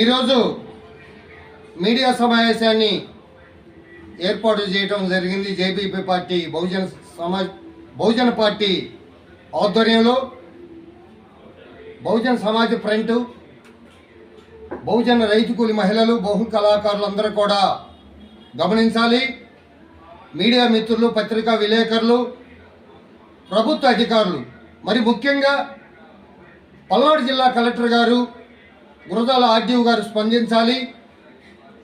ఈరోజు మీడియా సమావేశాన్ని ఏర్పాటు చేయడం జరిగింది. JBP party Bahujan Samaj Bahujan party ఆధ్వర్యంలో బహుజన సమాజ్ ఫ్రంట్ బహుజన రైతు కూలి మహిళలు బహు కళాకారులందరూ కూడా గమనించాలి. మీడియా మిత్రులు పత్రికా విలేకరులు ప్రభుత్వ అధికారులు మరి ముఖ్యంగా పల్నాడు జిల్లా కలెక్టర్ గారు గురజాల ఆర్డీఓ గారు స్పందించాలి.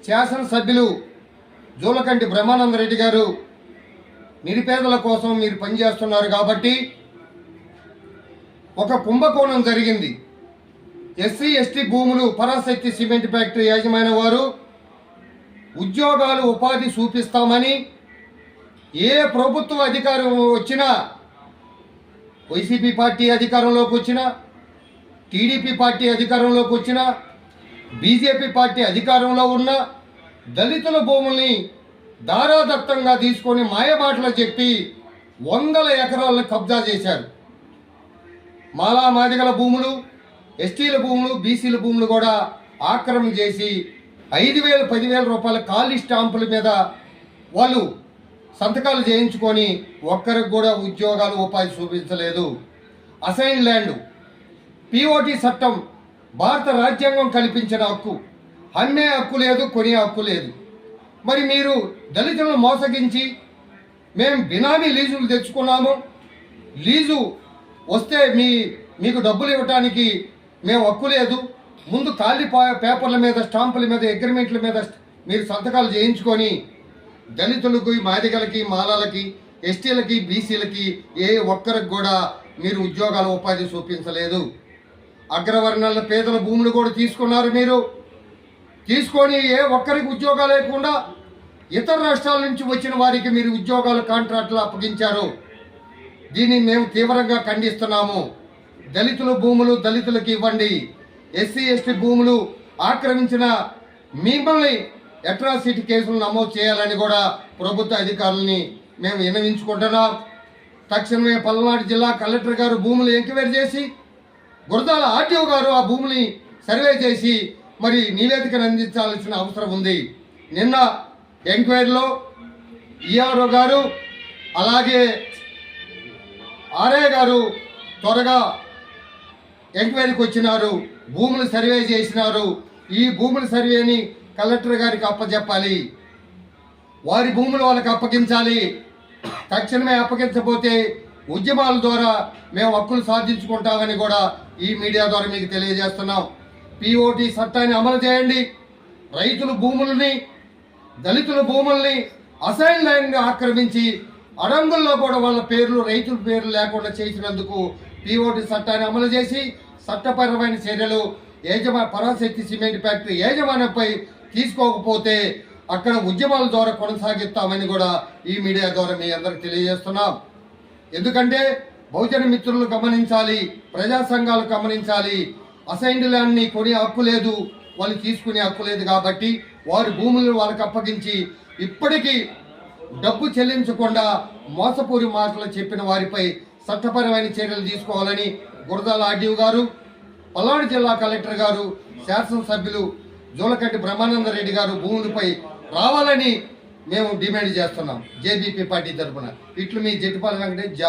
శాసనసభ్యులు జూలకంటి బ్రహ్మానందరెడ్డి గారు నిరుపేదల కోసం మీరు పనిచేస్తున్నారు కాబట్టి ఒక కుంభకోణం జరిగింది. ఎస్సీ ఎస్టీ భూములు పరాశక్తి సిమెంట్ ఫ్యాక్టరీ యాజమైన వారు ఉద్యోగాలు ఉపాధి చూపిస్తామని ఏ ప్రభుత్వ అధికారం వచ్చినా వైసీపీ పార్టీ అధికారంలోకి వచ్చినా టీడీపీ పార్టీ అధికారంలోకి వచ్చినా బీజేపీ పార్టీ అధికారంలో ఉన్న దళితుల భూముల్ని దారాదత్తంగా తీసుకొని మాయమాటలు చెప్పి వందల ఎకరాలను కబ్జా చేశారు. మాలా మాదిగల భూములు ఎస్టీల భూములు బీసీల భూములు కూడా ఆక్రమణ చేసి ఐదు వేలు పదివేల రూపాయల ఖాళీ స్టాంపుల మీద వాళ్ళు సంతకాలు చేయించుకొని ఒక్కరికి కూడా ఉద్యోగాలు ఉపాధి చూపించలేదు. Assign land. పిఓటి చట్టం భారత రాజ్యాంగం కల్పించిన హక్కు. అన్నే హక్కు లేదు కొనే హక్కు లేదు. మరి మీరు దళితులను మోసగించి మేము బినామీ లీజులు తెచ్చుకున్నాము. లీజు వస్తే మీ మీకు డబ్బులు ఇవ్వటానికి మేము హక్కు లేదు. ముందు ఖాళీ పేపర్ల మీద స్టాంపుల మీద అగ్రిమెంట్ల మీద మీరు సంతకాలు చేయించుకొని దళితులకు మాదిగలకి మాలలకి ఎస్టీలకి బీసీలకి ఏ ఒక్కరికి కూడా మీరు ఉద్యోగాల ఉపాధి చూపించలేదు. అగ్రవర్ణాల పేదల భూములు కూడా తీసుకున్నారు మీరు. తీసుకొని ఏ ఒక్కరికి ఉద్యోగాలు లేకుండా ఇతర రాష్ట్రాల నుంచి వచ్చిన వారికి మీరు ఉద్యోగాలు కాంట్రాక్టులు అప్పగించారు. దీన్ని మేము తీవ్రంగా ఖండిస్తున్నాము. దళితుల భూములు దళితులకు ఇవ్వండి. ఎస్సీ ఎస్టీ భూములు ఆక్రమించిన మిమ్మల్ని అట్రాసిటీ కేసులు నమోదు చేయాలని కూడా ప్రభుత్వ అధికారులని మేము విన్నవించుకుంటున్నాం. తక్షణమే పల్నాడు జిల్లా కలెక్టర్ గారు భూములు ఎంక్వైరీ చేసి గురజాల ఆర్టీఓ గారు ఆ భూమిని సర్వే చేసి మరి నివేదికను అందించాల్సిన అవసరం ఉంది. నిన్న ఎంక్వైరీలో ఈఆర్ఓ గారు అలాగే ఆర్ఏ గారు త్వరగా ఎంక్వైరీకి వచ్చినారు. భూములు సర్వే చేసినారు. ఈ భూముల సర్వేని కలెక్టర్ గారికి అప్పచెప్పాలి వారి భూములు వాళ్ళకి అప్పగించాలి. తక్షణమే అప్పగించకపోతే ఉద్యమాల ద్వారా మేము హక్కులు సాధించుకుంటామని కూడా ఈ మీడియా ద్వారా మీకు తెలియజేస్తున్నాం. పిఓటి చట్టాన్ని అమలు చేయండి. రైతుల భూములని దళితుల భూముల్ని అసైన్ ఆక్రమించి అడంగుల్లో కూడా వాళ్ళ పేర్లు రైతుల పేర్లు లేకుండా చేసినందుకు పిఓటి చట్టాన్ని అమలు చేసి చట్టపరమైన చర్యలు యజమా పరాశక్తి సిమెంట్ ఫ్యాక్టరీ యాజమాన్యంపై తీసుకోకపోతే అక్కడ ఉద్యమాల ద్వారా కొనసాగిస్తామని కూడా ఈ మీడియా ద్వారా మీ అందరికి తెలియజేస్తున్నాం. ఎందుకంటే బహుజన మిత్రులు గమనించాలి ప్రజా సంఘాలు గమనించాలి. అసైన్డ్ ల్యాండ్ని కొనే హక్కు లేదు వాళ్ళు తీసుకునే హక్కు లేదు కాబట్టి వారి భూములను వాళ్ళకి అప్పగించి ఇప్పటికీ డబ్బు చెల్లించకుండా మోసపూరి మాటలు చెప్పిన వారిపై చట్టపరమైన చర్యలు తీసుకోవాలని గురదాల ఆర్డీఓ గారు పల్నాడు జిల్లా కలెక్టర్ గారు శాసనసభ్యులు జూలకంటి బ్రహ్మానంద రెడ్డి గారు భూములపై రావాలని మేము డిమాండ్ చేస్తున్నాం. జేబీపీ పార్టీ తరఫున. ఇట్లు మీ జట్టిపాల వెంకటేష్ జామ